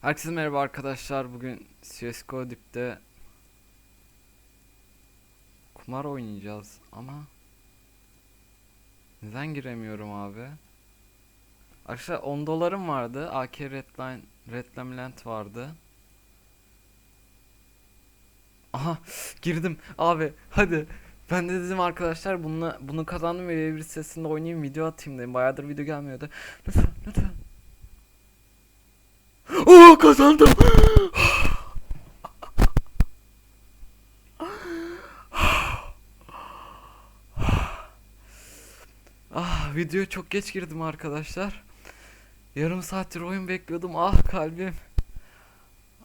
Herkese merhaba arkadaşlar. Bugün CSGO Dip'te kumar oynayacağız ama neden giremiyorum abi? Arkadaşlar 10 dolarım vardı. AK Redline Red Laminant vardı. Aha girdim abi hadi. Ben de dedim arkadaşlar bununla, bunu kazandım ve bir sesinde oynayayım video atayım dedim. Bayağıdır video gelmiyordu. Lütfen lütfen. Oo kazandım. Ah videoya çok geç girdim arkadaşlar. Yarım saattir oyun bekliyordum. Ah kalbim.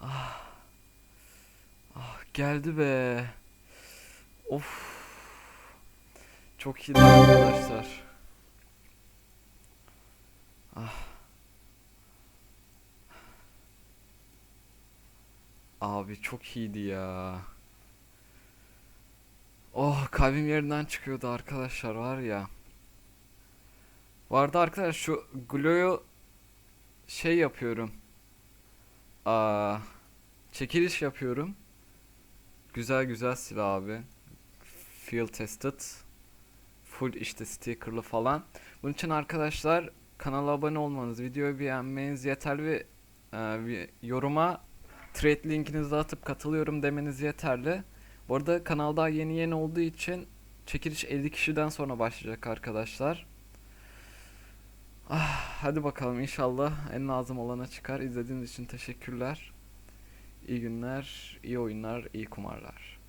Ah. Ah geldi be. Of. Çok iyi arkadaşlar. Abi çok iyiydi ya. Oh kalbim yerinden çıkıyordu arkadaşlar var ya. Vardı arkadaş şu Glo'yu şey yapıyorum. Aa, çekiliş yapıyorum. Güzel güzel silah abi. Field tested. Full işte stickerlı falan. Bunun için arkadaşlar kanala abone olmanız, videoyu beğenmeniz yeterli ve e, yoruma trade linkinizi atıp katılıyorum demeniz yeterli. Bu arada kanal daha yeni yeni olduğu için çekiliş 50 kişiden sonra başlayacak arkadaşlar. Ah, hadi bakalım inşallah en lazım olana çıkar. İzlediğiniz için teşekkürler. İyi günler, iyi oyunlar, iyi kumarlar.